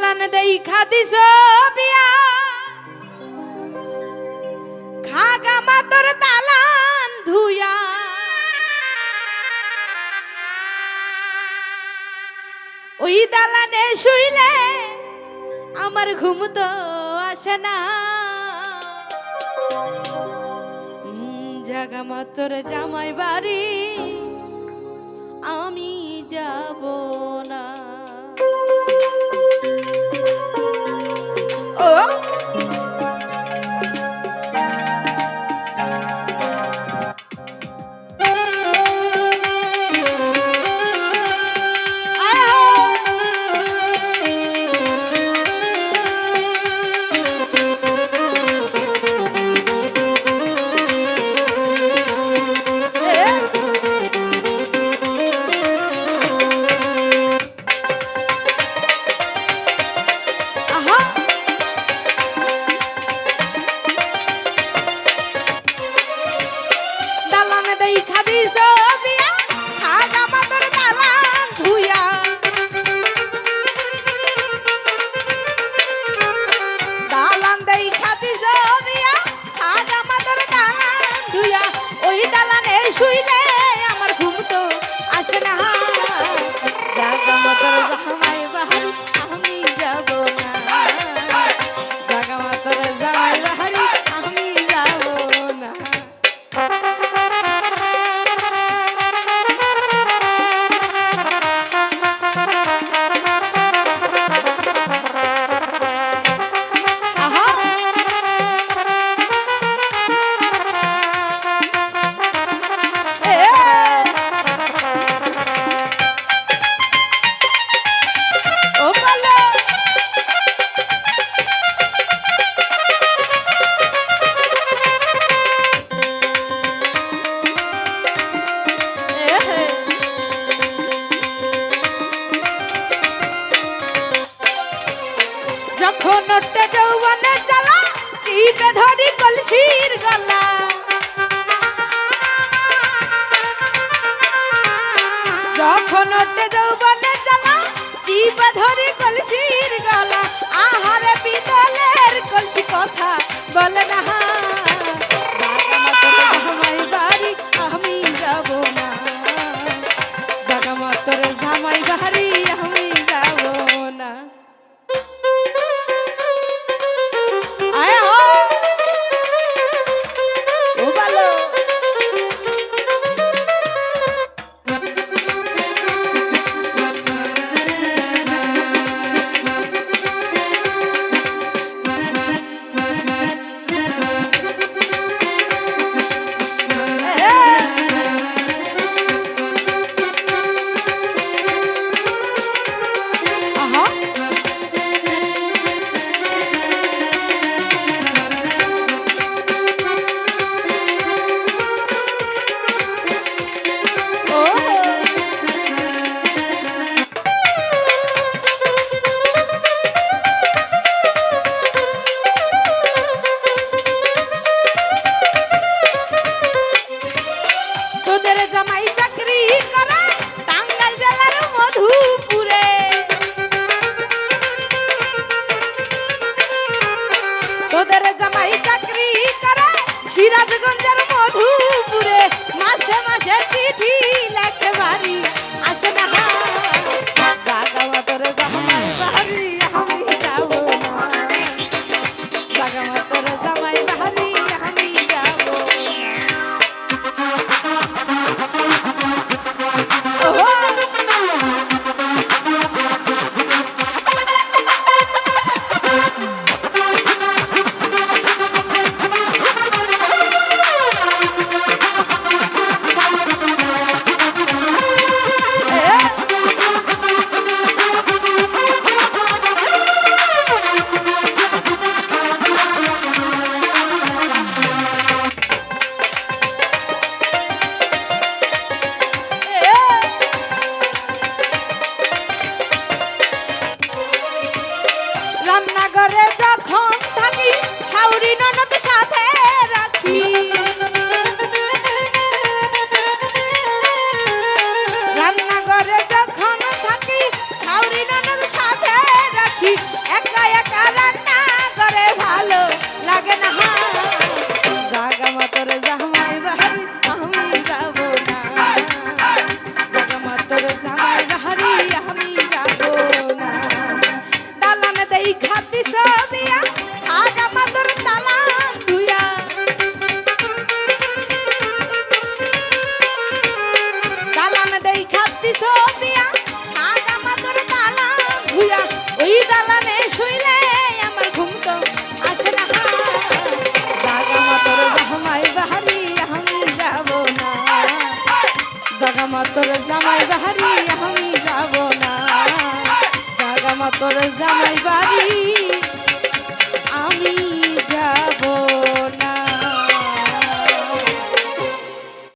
চালান দেই খাদি সবিয়া খাগা মাতর তালান ধুয়া। ওই দালানে শুইলে আমার ঘুম তো আসে না। জাগা মাতর জামাই বাড়ি আমি যাব না। শিক্ষা দিছো? ছোট্ট যৌবনে চালা, চিপে ধরি কলসির গলা। যখন ওটে যৌবনে চালা, চিপে ধরি কলসির গলা, আহারে পিতলের কলসি কথা। জামাই বাহারি আমি যাব না। জাগা তোর জামাই